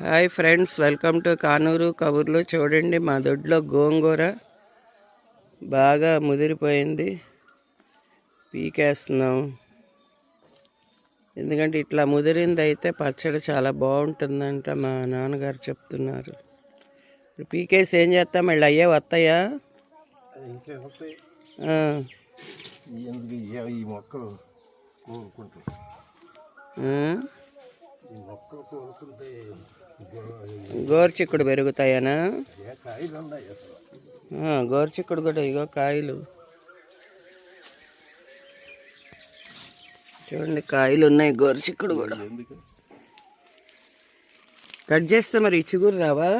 Hi friends welcome to Kanuru Kaburlu. చూడండి మా దొడ్లో గోంగూర బాగా ముదిరిపోయింది. పీకేస్తున్నాం. ఎందుకంటే ఇట్లా ముదిరింది అయితే పచ్చడి చాలా బాగుంటుందంట మా నాన్నగారు చెప్తున్నారు. ఇప్పుడు పీకేసి ఏం చేస్తాం? మళ్ళీ అయ్యే వస్తాయా? ఈ- మొక్కలు కోరుకుంటే గోరుచిక్కుడు పెరుగుతాయనా? గోరుచిక్కుడు కూడా ఇగో కాయలు. చూడండి కాయలు ఉన్నాయి గోరుచిక్కుడు కూడా. కట్ చేస్తే మరి చిగురు రావా?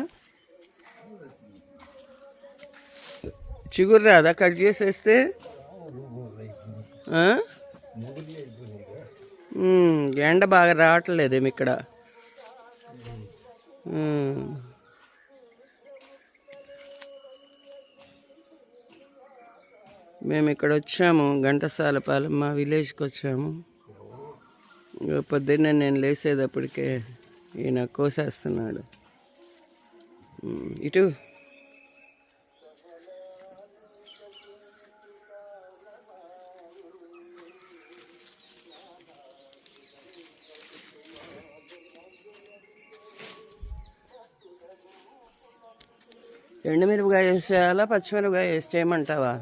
చిగురు రాదా కట్ చేసేస్తే? ఎండ బాగా రావట్లేదేమి ఇక్కడ? ఉమ్. మేము. ఇక్కడ వచ్చాము ఘంటసాలపాలెం మా విలేజ్కి వచ్చాము పొద్దున్నే నేను లేసేటప్పటికే ఈయన కోసేస్తున్నాడు. ఇటు ఎండుమిరపకాయ వేసేయాలా పచ్చిమిరపకాయ వేసి చేయమంటావా?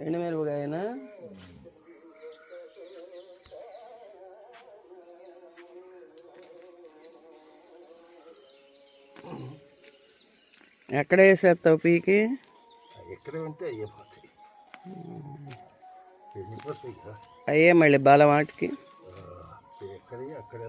ఎండుమిరపకాయనా? ఎక్కడ వేసేస్తావు పీకి? ఎక్కడే ఉంటే అయిపోతాయి అయ్యే మళ్ళీ బలం వాటికి ఎక్కడే అక్కడే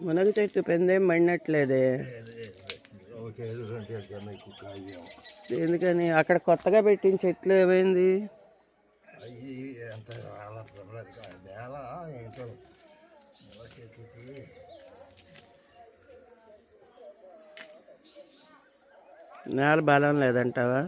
మునగ చెట్టు పెందేం పడినట్లేదే ఎందుకని? అక్కడ కొత్తగా పెట్టిన చెట్లు ఏమైంది? నేల బలం లేదంటావా?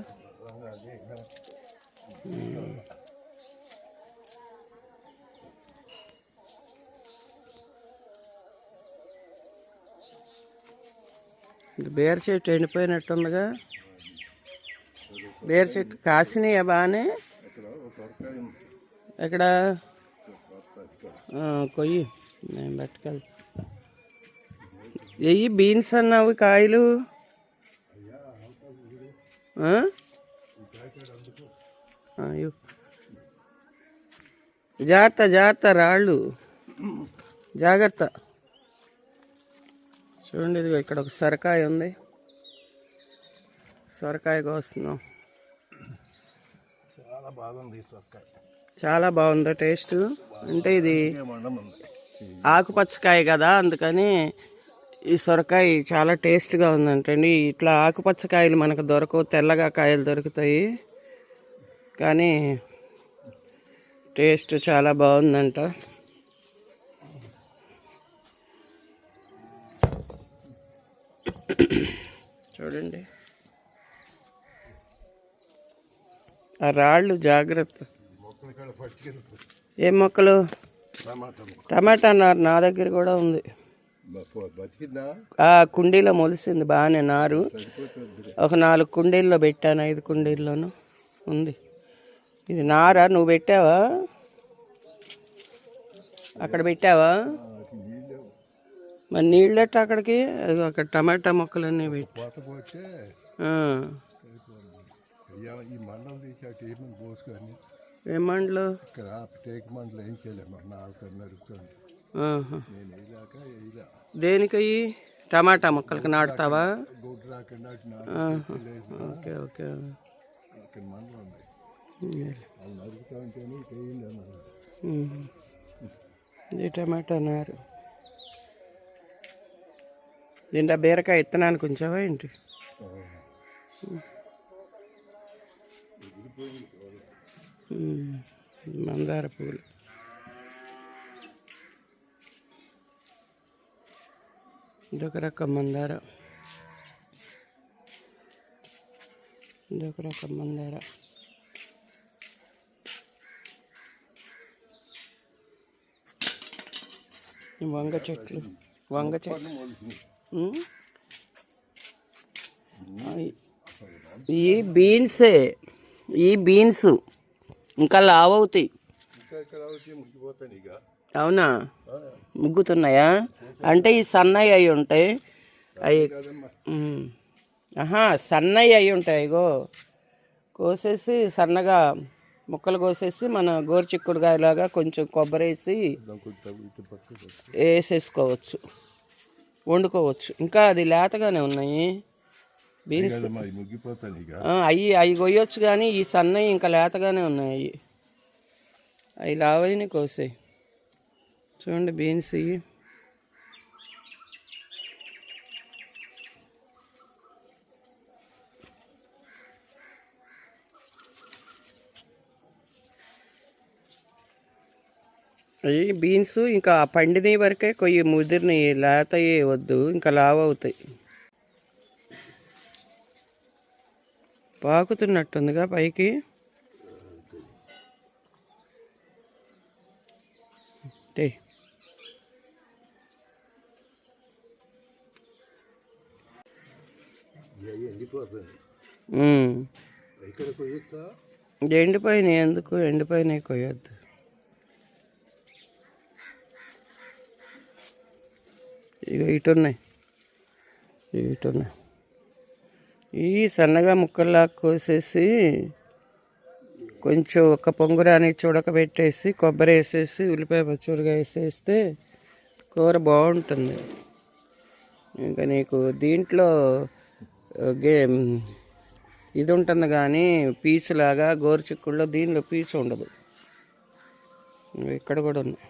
బేర్ చెట్టు ఎండిపోయినట్టుందిగా. బేర్ చెట్టు కాసినాయా బాగానే ఎక్కడ? కొయ్యి. నేను పట్టుకెళ్తా. ఎయ్యి బీన్స్ అన్నావు కాయలు? జాగ్రత్త జాగ్రత్త రాళ్ళు. జాగ్రత్త. చూడండి ఇదిగో ఇక్కడ ఒక సొరకాయ ఉంది. సొరకాయ కోస్తున్నాం చాలా బాగుంది సొరకాయ. చాలా బాగుందా టేస్ట్? అంటే ఇది ఆకుపచ్చకాయ కదా అందుకని ఈ సొరకాయ చాలా టేస్ట్గా ఉందంటండి. ఇట్లా ఆకుపచ్చ కాయలు మనకు దొరకవు తెల్లగా కాయలు దొరుకుతాయి. కానీ టేస్ట్ చాలా బాగుందంట. చూడండి. ఆ రాళ్ళు జాగ్రత్త. ఏ మొక్కలు? టమాటా నారు నా దగ్గర కూడా ఉంది. ఆ కుండీలో మొలిసింది బాగానే నారు. ఒక నాలుగు కుండీల్లో పెట్టాను ఐదు కుండీల్లోనూ ఉంది. ఇది నారా? నువ్వు పెట్టావా? అక్కడ పెట్టావా? మరి నీళ్ళెట్ట అక్కడికి? అక్కడ టమాటా మొక్కలన్నీ పెట్టి. అయ్యా ఈ మండలం ఏం ఇక్కడ టేక్ ఏం చేయలేము నాలుగు దేనికయ్యి టమాటా మొక్కలకి నాటుతావా? Okay okay. ఇది టమాటా నారు. దీంట్లో బీరకాయ ఇత్తనానికి ఉంచావా ఏంటి? మందార పూలు. ఇదొక రకం మందార. ఇదొక రకం మందార. ఈ వంగ చెట్లు. వంగ చెట్లు. ఈ బీన్సే ఈ బీన్స్ ఇంకా లావ్ అవుతాయి అవునా? ముగ్గుతున్నాయా? అంటే ఈ సన్నయ్య అయి ఉంటాయి. అవి. ఆహా సన్నయ్య అయి ఉంటాయి ఇగో. కోసేసి సన్నగా ముక్కలు కోసేసి మన గోరుచిక్కుడుగాయలాగా కొంచెం కొబ్బరి వేసి కొంచెం ఇటు పక్కకు వేసేసుకోవచ్చు వండుకోవచ్చు. ఇంకా అది లేతగానే ఉన్నాయి. బీన్స్ అవి అవి కొయ్యొచ్చు కానీ ఈ సన్నవి ఇంకా లేతగానే ఉన్నాయి. అవి లావైన కోసాయి. చూడండి బీన్స్ ఇవి అవి బీన్స్ ఇంకా పండినవి వరకే కొయ్యి ముదిరినవి లేతవి వద్దు ఇంకా లావ అవుతాయి పాకుతున్నట్టుందిగా పైకి. టే. ఇవి ఎండిపోతుంది. ఉమ్. ఇక్కడ కొయ్యొచ్చా? ఎండిపోయిన ఎందుకు? ఎండిపోయిన కొయ్యొద్దు. ఇక ఇటున్నాయి. ఇటు ఇటున్నాయి. ఇవి సన్నగా ముక్కల్లా కోసేసి కొంచెం ఒక పొంగురానికి చూడకబెట్టేసి కొబ్బరి వేసేసి ఉల్లిపాయ పచ్చడిగా వేసేస్తే కూర బాగుంటుంది. ఇంకా నీకు దీంట్లో గే ఇది ఉంటుంది కానీ పీచు లాగా గోరుచిక్కుల్లో దీనిలో పీచు ఉండదు. ఇక్కడ కూడా ఉన్నాయి.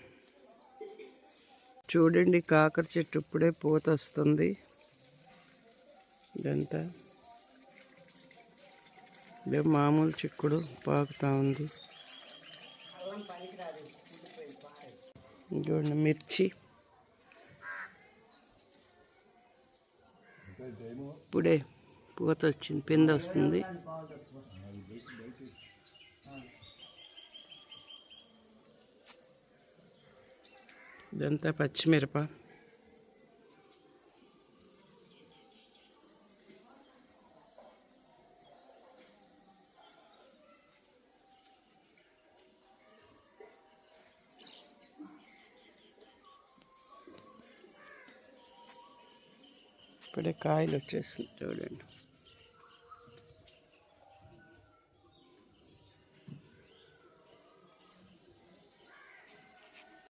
చూడండి కాకర చెట్టు ఇప్పుడే పూత వస్తుంది ఇదంతా. ఇదే మామూలు చిక్కుడు పాకుతా ఉంది. ఇంకోండి మిర్చి. ఇప్పుడే పూత వచ్చింది పింద వస్తుంది ఇదంతా పచ్చిమిరప. ఇప్పుడే కాయలు వచ్చేసింది చూడండి.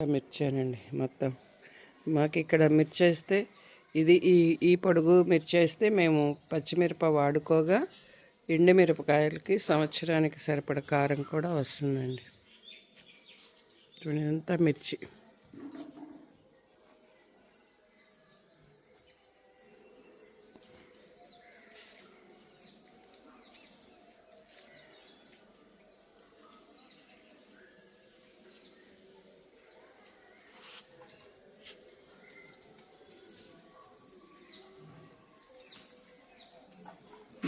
మిర్చానండి మొత్తం. మాకు ఇక్కడ మిర్చి వేస్తే ఇది ఈ ఈ పొడుగు మిర్చి వేస్తే మేము పచ్చిమిరప వాడుకోగా ఎండుమిరపకాయలకి సంవత్సరానికి సరిపడ కారం కూడా వస్తుందండి. చూడండి అంతా మిర్చి.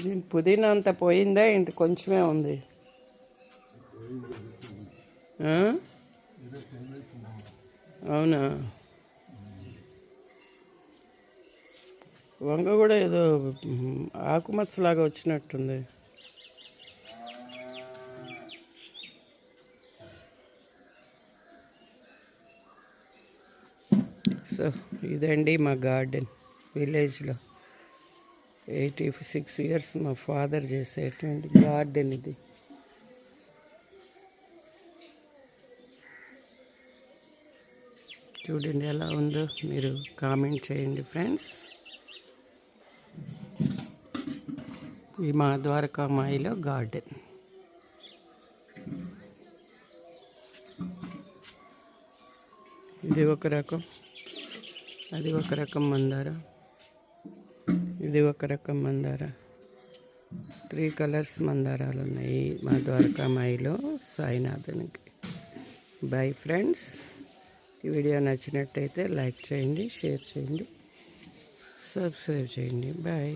నేను పుదీనా అంత పోయిందా ఇంటి కొంచెమే ఉంది. అవునా? వంగ కూడా ఏదో ఆకుమచ్చలాగా వచ్చినట్టుంది. సో ఇదండి మా గార్డెన్ విలేజ్లో. ఎయిటీ సిక్స్ ఇయర్స్ మా ఫాదర్ చేసేటువంటి గార్డెన్ ఇది చూడండి ఎలా ఉందో మీరు కామెంట్ చేయండి ఫ్రెండ్స్. ఈ మా ద్వారకామాయిలో గార్డెన్. ఇది ఒక రకం అది ఒక రకం మందార. ఇది ఒక రకం మందార. త్రీ కలర్స్ మందారాలు ఉన్నాయి మా ద్వారకామాయిలో సాయినాథునికి. బాయ్ ఫ్రెండ్స్ ఈ వీడియో నచ్చినట్టయితే లైక్ చేయండి షేర్ చేయండి సబ్స్క్రైబ్ చేయండి. బాయ్